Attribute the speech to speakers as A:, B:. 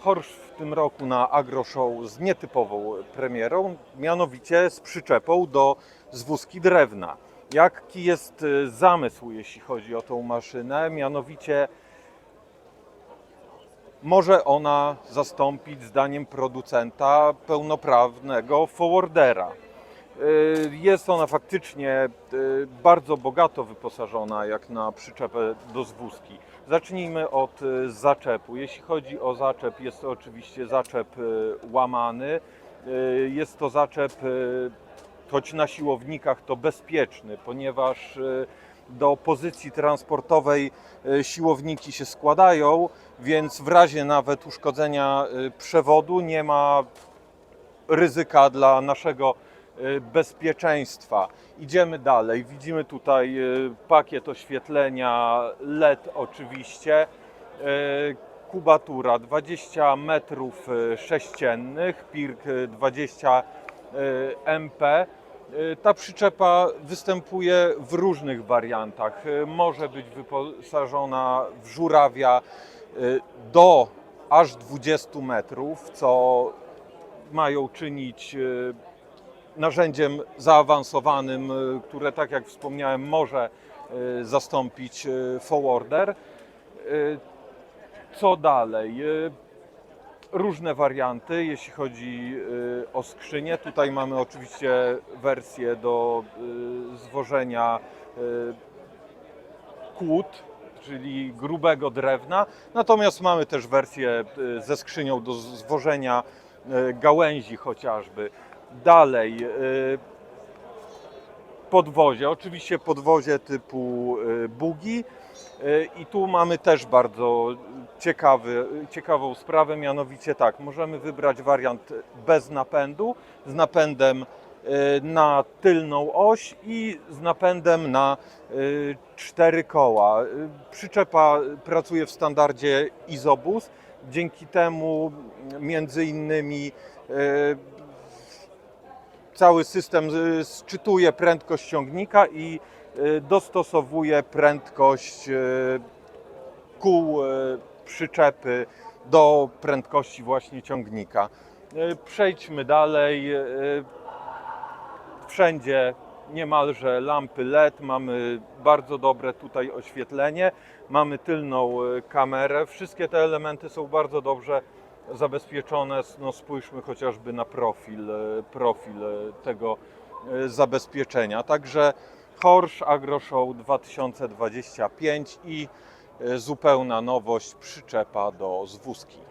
A: Horsz w tym roku na Agro Show z nietypową premierą, mianowicie z przyczepą do zwózki drewna. Jaki jest y, zamysł, jeśli chodzi o tą maszynę? Mianowicie może ona zastąpić, zdaniem producenta, pełnoprawnego forwardera. Y, Jest ona faktycznie y, bardzo bogato wyposażona jak na przyczepę do zwózki. Zacznijmy od y, zaczepu. Jeśli chodzi o zaczep, jest to oczywiście zaczep łamany. Jest to zaczep, choć na siłownikach to bezpieczny, ponieważ do pozycji transportowej siłowniki się składają, więc w razie nawet uszkodzenia przewodu nie ma ryzyka dla naszego bezpieczeństwa. Idziemy dalej. Widzimy tutaj y, pakiet oświetlenia LED oczywiście. Y, Kubatura 20 metrów y, sześciennych, PIRK y, 20 y, MP. Y, Ta przyczepa występuje w różnych wariantach. Y, Może być wyposażona w żurawia y, do aż 20 metrów, co mają czynić y, narzędziem zaawansowanym, y, które, tak jak wspomniałem, może y, zastąpić y, forwarder. Co dalej? Różne warianty, jeśli chodzi o skrzynię. Tutaj mamy oczywiście wersję do zwożenia kłód, czyli grubego drewna. Natomiast mamy też wersję ze skrzynią do zwożenia gałęzi chociażby. Dalej y, podwozie, oczywiście podwozie typu y, bugi. Y, I tu mamy też bardzo ciekawy, ciekawą sprawę, mianowicie tak, możemy wybrać wariant bez napędu, z napędem na tylną oś i z napędem na cztery koła. Przyczepa pracuje w standardzie Isobus, dzięki temu między innymi cały system sczytuje prędkość ciągnika i y, dostosowuje prędkość y, kół y, przyczepy do prędkości właśnie ciągnika. Przejdźmy dalej. Wszędzie niemalże lampy LED, mamy bardzo dobre tutaj oświetlenie, mamy tylną kamerę. Wszystkie te elementy są bardzo dobrze zabezpieczone. No spójrzmy chociażby na profil, y, profil y, tego y, zabezpieczenia. Także Horsz Agro Show 2025 i zupełna nowość przyczepa do zwózki.